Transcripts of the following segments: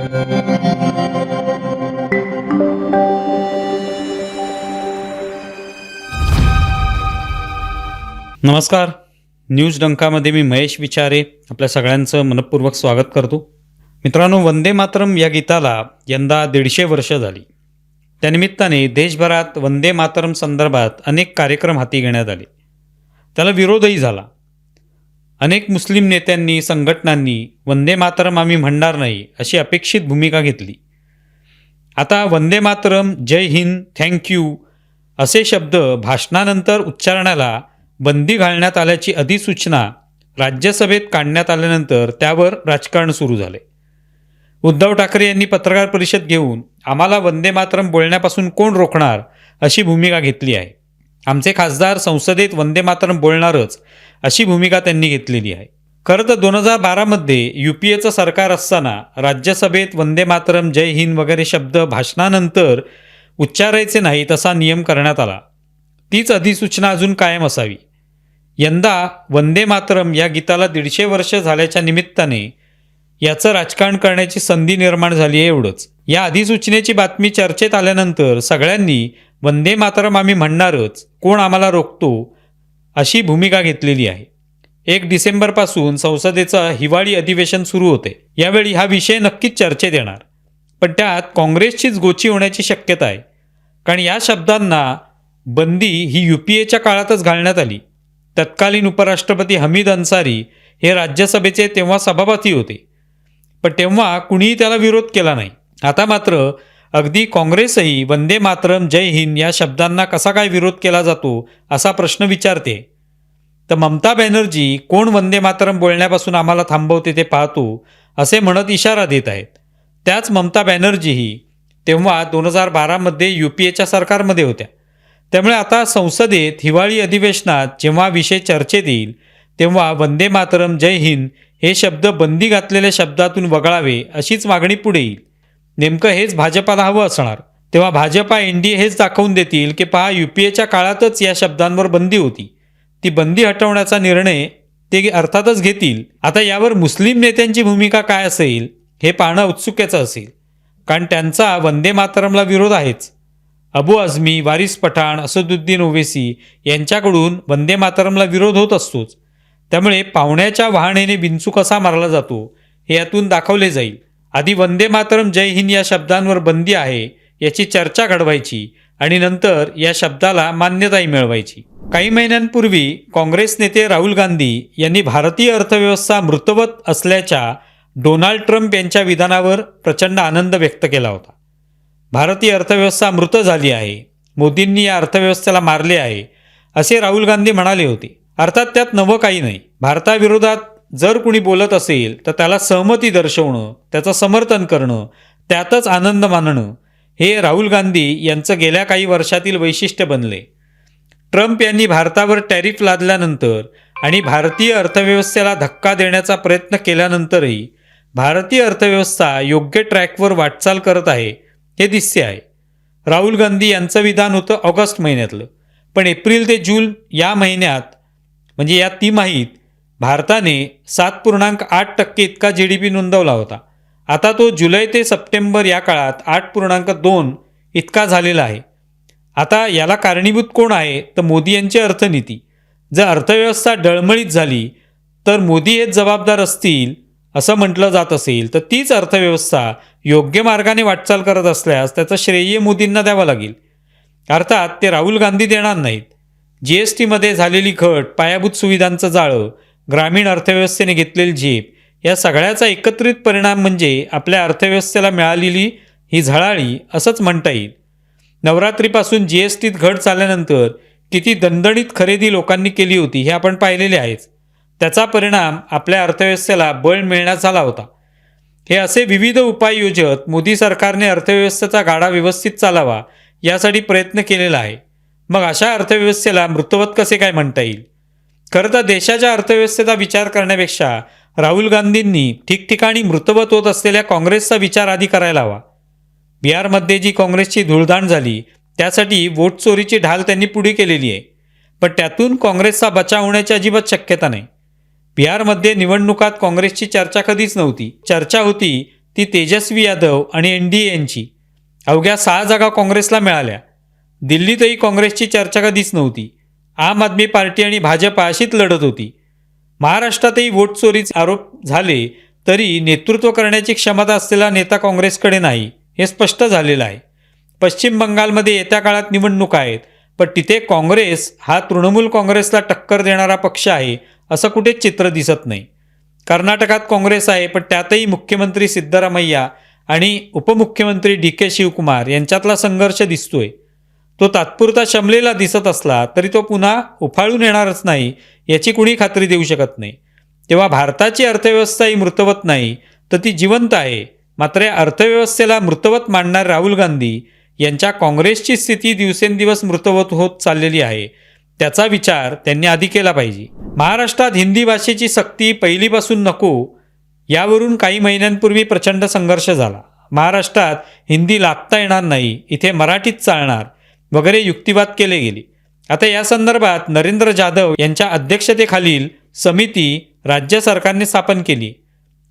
नमस्कार. न्यूज डंकामध्ये मी महेश विचारे. आपल्या सगळ्यांचं मनपूर्वक स्वागत करतो. मित्रांनो वंदे मातरम या गीताला यंदा दीडशे वर्ष झाली. त्यानिमित्ताने देशभरात वंदे मातरम संदर्भात अनेक कार्यक्रम हाती घेण्यात आले. त्याला विरोधही झाला. अनेक मुस्लिम नेत्यांनी संघटनांनी वंदे मातरम आम्ही म्हणणार नाही अशी अपेक्षित भूमिका घेतली. आता वंदे मातरम जय हिंद थँक्यू असे शब्द भाषणानंतर उच्चारण्याला बंदी घालण्यात आल्याची अधिसूचना राज्यसभेत काढण्यात आल्यानंतर त्यावर राजकारण सुरू झाले. उद्धव ठाकरे यांनी पत्रकार परिषद घेऊन आम्हाला वंदे मातरम बोलण्यापासून कोण रोखणार अशी भूमिका घेतली आहे. आमचे खासदार संसदेत वंदे मातरम बोलणारच अशी भूमिका त्यांनी घेतलेली आहे. खरं तर दोन हजार बारामध्ये यू पी एचं सरकार असताना राज्यसभेत वंदे मातरम जय हिंद वगैरे शब्द भाषणानंतर उच्चारायचे नाही तसा नियम करण्यात आला. तीच अधिसूचना अजून कायम असावी. यंदा वंदे मातरम या गीताला दीडशे वर्ष झाल्याच्या निमित्ताने याचं राजकारण करण्याची संधी निर्माण झाली आहे एवढंच. या अधिसूचनेची बातमी चर्चेत आल्यानंतर सगळ्यांनी वंदे मातरम आम्ही म्हणणारच कोण आम्हाला रोखतो अशी भूमिका घेतलेली आहे. एक डिसेंबरपासून संसदेचं हिवाळी अधिवेशन सुरू होते. यावेळी हा विषय नक्कीच चर्चेत येणार. पण त्यात काँग्रेसचीच गोची होण्याची शक्यता आहे. कारण या शब्दांना बंदी ही यू पी एच्या काळातच घालण्यात आली. तत्कालीन उपराष्ट्रपती हमीद अन्सारी हे राज्यसभेचे तेव्हा सभापती होते. पण तेव्हा कुणीही त्याला विरोध केला नाही. आता मात्र अगदी काँग्रेसही वंदे मातरम जय हिंद या शब्दांना कसा काय विरोध केला जातो असा प्रश्न विचारते. तर ममता बॅनर्जी कोण वंदे मातरम बोलण्यापासून आम्हाला थांबवते ते पाहतो असे म्हणत इशारा देत आहेत. त्याच ममता बॅनर्जीही तेव्हा दोन हजार बारामध्ये यू पी एच्या सरकारमध्ये होत्या. त्यामुळे आता संसदेत हिवाळी अधिवेशनात जेव्हा विषय चर्चेत येईल तेव्हा वंदे मातरम जय हिंद हे शब्द बंदी घातलेल्या शब्दातून वगळावे अशीच मागणी पुढे येईल. नेमकं हेच भाजपाला हवं असणार. तेव्हा भाजपा एन डी ए हेच दाखवून देतील की पहा यू पी एच्या काळातच या शब्दांवर बंदी होती. ती बंदी हटवण्याचा निर्णय ते अर्थातच घेतील. आता यावर मुस्लिम नेत्यांची भूमिका काय असेल हे पाहणं उत्सुक्याचं असेल. कारण त्यांचा वंदे मातरमला विरोध आहेच. अबू आझमी वारिस पठाण असदुद्दीन ओवेसी यांच्याकडून वंदे मातरमला विरोध होत असतोच. त्यामुळे पाहुण्याच्या वाहनेने बिनचू कसा मारला जातो हे यातून दाखवले जाईल. आधी वंदे मातरम जय हिंद या शब्दांवर बंदी आहे याची चर्चा घडवायची आणि नंतर या शब्दाला मान्यताही मिळवायची. काही महिन्यांपूर्वी काँग्रेस नेते राहुल गांधी यांनी भारतीय अर्थव्यवस्था मृतवत असल्याच्या डोनाल्ड ट्रम्प यांच्या विधानावर प्रचंड आनंद व्यक्त केला होता. भारतीय अर्थव्यवस्था मृत झाली आहे मोदींनी या अर्थव्यवस्थेला मारले आहे असे राहुल गांधी म्हणाले होते. अर्थात त्यात नवं काही नाही. भारताविरोधात जर कुणी बोलत असेल तर त्याला सहमती दर्शवणं त्याचं समर्थन करणं त्यातच आनंद मानणं हे राहुल गांधी यांचं गेल्या काही वर्षातील वैशिष्ट्य बनले. ट्रम्प यांनी भारतावर टॅरिफ लादल्यानंतर आणि भारतीय अर्थव्यवस्थेला धक्का देण्याचा प्रयत्न केल्यानंतरही भारतीय अर्थव्यवस्था योग्य ट्रॅकवर वाटचाल करत आहे हे दिसते आहे. राहुल गांधी यांचं विधान होतं ऑगस्ट महिन्यातलं. पण एप्रिल ते जून या महिन्यात म्हणजे या तिमाहीत भारताने सात पूर्णांक आठ टक्के इतका जी डी पी नोंदवला होता. आता तो जुलै ते सप्टेंबर या काळात आठ पूर्णांक दोन इतका झालेला आहे. आता याला कारणीभूत कोण आहे? तर मोदी यांची अर्थनीती. जर अर्थव्यवस्था डळमळीत झाली तर मोदी हेच जबाबदार असतील असं म्हटलं जात असेल तर तीच अर्थव्यवस्था योग्य मार्गाने वाटचाल करत असल्यास त्याचं श्रेय मोदींना द्यावं लागेल. अर्थात ते राहुल गांधी देणार नाहीत. जी एस टीमध्ये झालेली घट पायाभूत सुविधांचं जाळं ग्रामीण अर्थव्यवस्थेने घेतलेली झेप. या सगळ्याचा एकत्रित परिणाम म्हणजे आपल्या अर्थव्यवस्थेला मिळालेली ही झळाळी असंच म्हणता येईल. नवरात्रीपासून जी एस टीत घट झाल्यानंतर किती दणदणीत खरेदी लोकांनी केली होती हे आपण पाहिलेले आहेच. त्याचा परिणाम आपल्या अर्थव्यवस्थेला बळ मिळण्यात झाला होता. हे असे विविध उपाय योजत मोदी सरकारने अर्थव्यवस्थेचा गाडा व्यवस्थित चालावा यासाठी प्रयत्न केलेला आहे. मग अशा अर्थव्यवस्थेला मृतवत कसे काय म्हणता येईल? खरं तर देशाच्या अर्थव्यवस्थेचा विचार करण्यापेक्षा राहुल गांधींनी ठिकठिकाणी मृतवत होत असलेल्या काँग्रेसचा विचार आधी करायला हवा. बिहारमध्ये जी काँग्रेसची धुळधाण झाली त्यासाठी वोट चोरीची ढाल त्यांनी पुढे केलेली आहे. पण त्यातून काँग्रेसचा बचाव होण्याची अजिबात शक्यता नाही. बिहारमध्ये निवडणुकात काँग्रेसची चर्चा कधीच नव्हती. चर्चा होती ती तेजस्वी यादव आणि एन डी एनची यांची. अवघ्या सहा जागा काँग्रेसला मिळाल्या. दिल्लीतही काँग्रेसची चर्चा कधीच नव्हती. आम आदमी पार्टी आणि भाजपा अशीच लढत होती. महाराष्ट्रातही वोट चोरीचे आरोप झाले तरी नेतृत्व करण्याची क्षमता असलेला नेता काँग्रेसकडे नाही हे स्पष्ट झालेलं आहे. पश्चिम बंगालमध्ये येत्या काळात निवडणूक आहेत पण तिथे काँग्रेस हा तृणमूल काँग्रेसला टक्कर देणारा पक्ष आहे असं कुठेच चित्र दिसत नाही. कर्नाटकात काँग्रेस आहे पण त्यातही मुख्यमंत्री सिद्धरामय्या आणि उपमुख्यमंत्री डी के शिवकुमार यांच्यातला संघर्ष दिसतोय. तो तात्पुरता शमलेला दिसत असला तरी तो पुन्हा उफाळून येणारच नाही याची कुणी खात्री देऊ शकत नाही. तेव्हा भारताची अर्थव्यवस्था ही मृतवत नाही तर ती जिवंत आहे. मात्र या अर्थव्यवस्थेला मृतवत मांडणार राहुल गांधी यांच्या काँग्रेसची स्थिती दिवसेंदिवस मृतवत होत चाललेली आहे. त्याचा विचार त्यांनी आधी केला पाहिजे. महाराष्ट्रात हिंदी भाषेची सक्ती पहिलीपासून नको यावरून काही महिन्यांपूर्वी प्रचंड संघर्ष झाला. महाराष्ट्रात हिंदी लागता येणार नाही इथे मराठीत चालणार. वगैरे युक्तिवाद केले गेले. आता या संदर्भात नरेंद्र जाधव यांच्या अध्यक्षतेखालील समिती राज्य सरकारने स्थापन केली.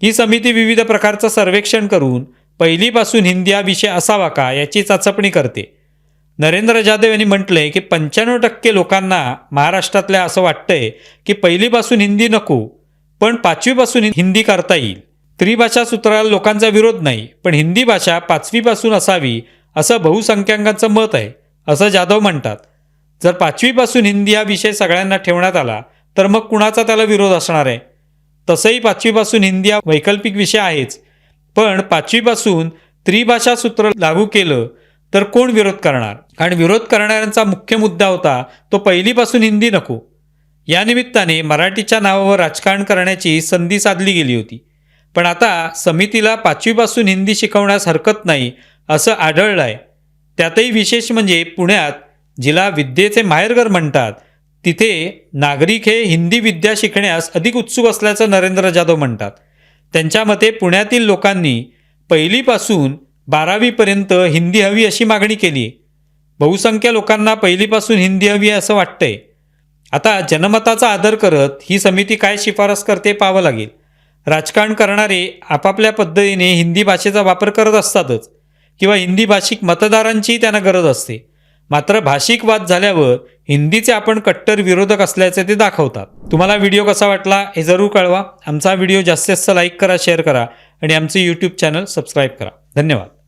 ही समिती विविध प्रकारचं सर्वेक्षण करून पहिलीपासून हिंदी हा विषय असावा का याची चाचपणी करते. नरेंद्र जाधव यांनी म्हटलंय की पंच्याण्णव टक्के लोकांना महाराष्ट्रातल्या असं वाटतंय की पहिलीपासून हिंदी नको पण पाचवीपासून हिंदी करता येईल. त्रिभाषा सूत्राला लोकांचा विरोध नाही पण हिंदी भाषा पाचवीपासून असावी असं बहुसंख्याकांचं मत आहे. असं जाधव म्हणतात. जर पाचवीपासून हिंदी हा विषय सगळ्यांना ठेवण्यात आला तर मग कुणाचा त्याला विरोध असणार आहे? तसंही पाचवीपासून हिंदी हा वैकल्पिक विषय आहेच. पण पाचवीपासून त्रिभाषा सूत्र लागू केलं तर कोण विरोध करणार? कारण विरोध करणाऱ्यांचा मुख्य मुद्दा होता तो पहिलीपासून हिंदी नको. या निमित्ताने मराठीच्या नावावर राजकारण करण्याची संधी साधली गेली होती. पण आता समितीला पाचवीपासून हिंदी शिकवण्यास हरकत नाही असं आढळलं आहे त्यातही विशेष म्हणजे पुण्यात जिला विद्येचे माहेरघर म्हणतात तिथे नागरिक हे हिंदी विद्या शिकण्यास अधिक उत्सुक असल्याचं नरेंद्र जाधव म्हणतात. त्यांच्या मते पुण्यातील लोकांनी पहिलीपासून बारावीपर्यंत हिंदी हवी अशी मागणी केली. बहुसंख्य लोकांना पहिलीपासून हिंदी हवी आहे असं वाटतंय. आता जनमताचा आदर करत ही समिती काय शिफारस करते पाहावं लागेल. राजकारण करणारे आपापल्या पद्धतीने हिंदी भाषेचा वापर करत असतातच. किंवा हिंदी भाषिक मतदारांचीही त्यांना गरज असते. मात्र भाषिक वाद झाल्यावर हिंदीचे आपण कट्टर विरोधक असल्याचे ते दाखवतात. तुम्हाला व्हिडिओ कसा वाटला हे जरूर कळवा. आमचा व्हिडिओ जास्तीत जास्त लाईक करा शेअर करा आणि आमचे यूट्यूब चॅनल सबस्क्राईब करा. धन्यवाद.